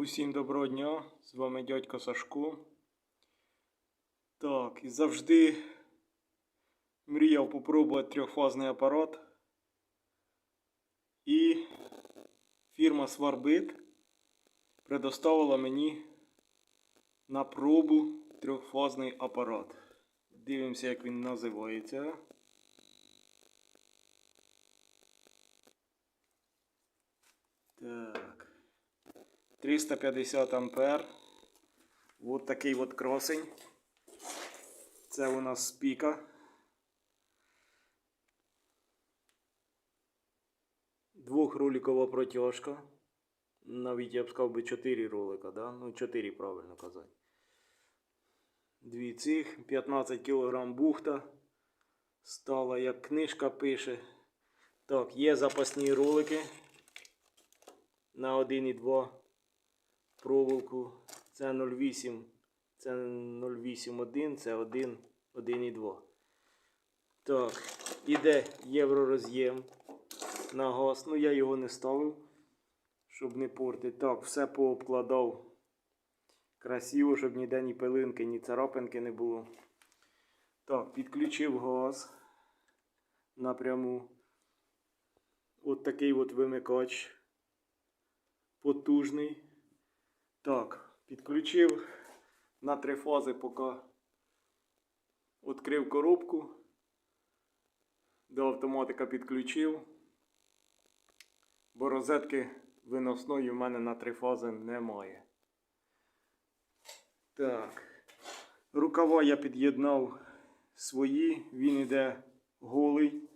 Усім доброго дня, з вами дядько Сашко. Так, і завжди мріяв попробувати трьохфазний апарат. І фірма Сварбит предоставила мені на пробу трьохфазний апарат. Дивимося, як він називається. Так. 350 ампер. Вот такий от красень. Це у нас спіка. Двохролікова протяжка. Навіть я б сказав би 4 ролика, да? Ну, 4 правильно казати. Дві цих, 15 кг бухта. Стала, як книжка пише. Так, є запасні ролики на 1,2 проволоку. Це 0,8, це 0,81, це 1, 1,2. Так, іде євророз'єм на газ. Ну, я його не ставив, щоб не портити. Так, все пообкладав красиво, щоб ніде ні пилинки, ні царапинки не було. Так, підключив газ напряму. От такий от вимикач потужний. Так, підключив на три фази, поки відкрив коробку. До автоматика підключив. Бо розетки виносної в мене на три фази немає. Так. Рукава я під'єднав свої, він іде голий,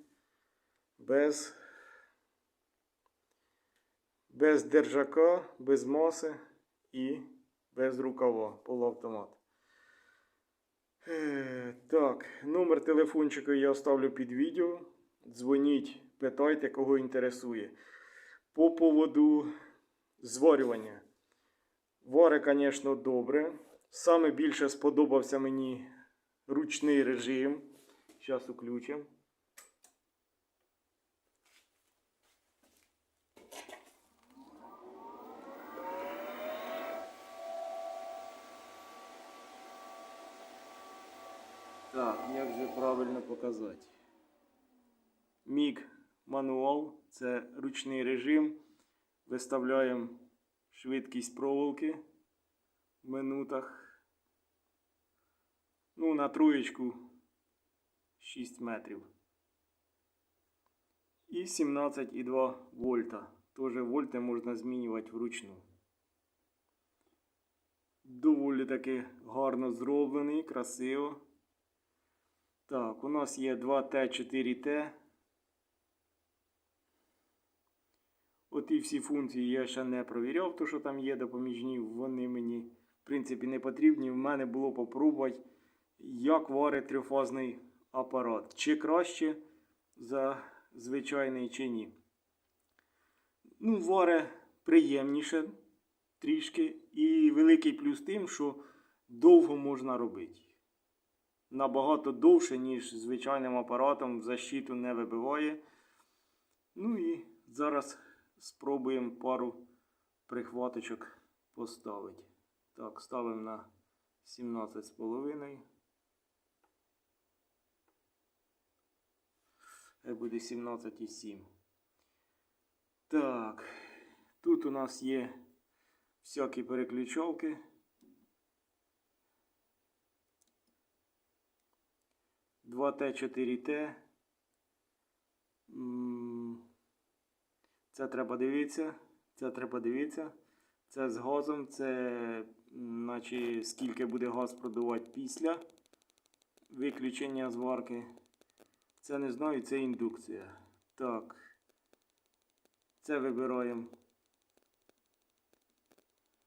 без без держака, без маси і без рукава полуавтомат. Е, Так, номер телефончика я оставлю під відео. Дзвоніть, питайте, кого інтересує. По поводу зварювання. Вари, звісно, добре. Саме більше сподобався мені ручний режим. Зараз включимо. Так, як же правильно показати? Міг мануал це ручний режим. Виставляємо швидкість проволоки в минутах. Ну, на троєчку 6 метрів. І 17,2 вольта. Тоже вольти можна змінювати вручну. Доволі таки гарно зроблений, красиво. Так, у нас є 2Т4Т. Оті всі функції я ще не провіряв, то що там є допоміжні, вони мені, в принципі, не потрібні. В мене було попробувати, як варить трьохфазний апарат. Чи краще за звичайний, чи ні. Ну, варе приємніше трішки. І великий плюс тим, що довго можна робити набагато довше, ніж звичайним апаратом защиту не вибиває. Ну і зараз спробуємо пару прихваточок поставити. Так, ставимо на 17,5. Хай буде 17,7. Так, тут у нас є всякі переключовки. 2Т4Т. Це треба дивитися. Це треба дивитися. Це з газом, це наче скільки буде газ продавати після виключення зварки. Це не знаю, це індукція. Так. Це вибираємо.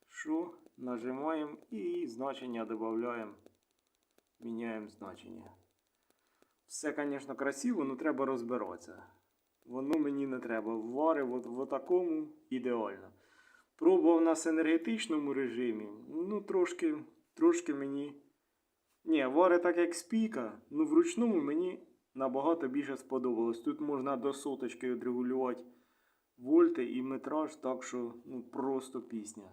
Що? Нажимаємо і значення додаємо. Міняємо значення. Все, звісно, красиво, але треба розбиратися. Воно мені не треба. Вари от, в такому ідеально. Пробував нас в енергетичному режимі. Ну, трошки трошки мені. Ні, вари так як спіка, ну в ручному мені набагато більше сподобалось. Тут можна до соточки відрегулювати вольти і метраж, так що ну, просто пісня.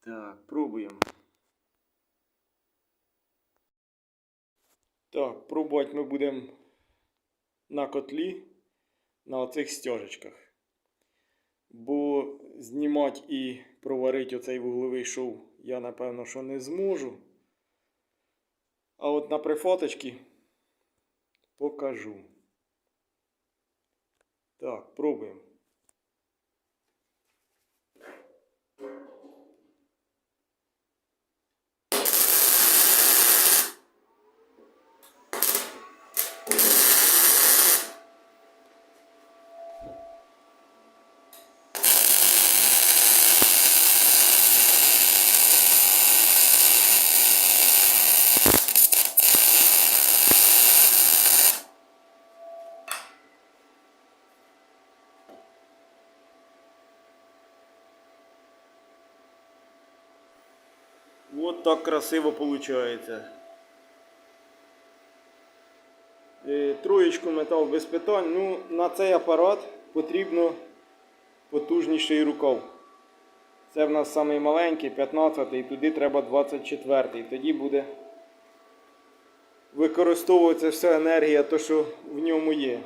Так, пробуємо. Так, пробувати ми будемо на котлі на оцих стяжечках. Бо знімати і проварити оцей вугловий шов я напевно що не зможу. А от на прифоточці покажу. Так, пробуємо. Вот так красиво получается. Е, Троєчку метал без питань. Ну, на цей апарат потрібно потужніший рукав. Це в нас самий маленький, 15 і туди треба 24-й. Тоді буде використовуватися вся енергія, то що в ньому є.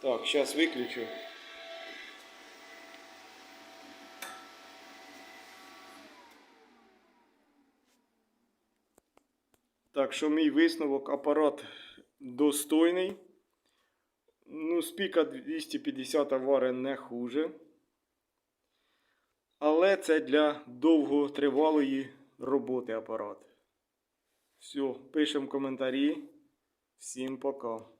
Так, зараз виключу. Так що мій висновок апарат достойний. Ну, спіка 250 вари не хуже. Але це для довготривалої роботи апарат. Все, пишемо коментарі. Всім пока.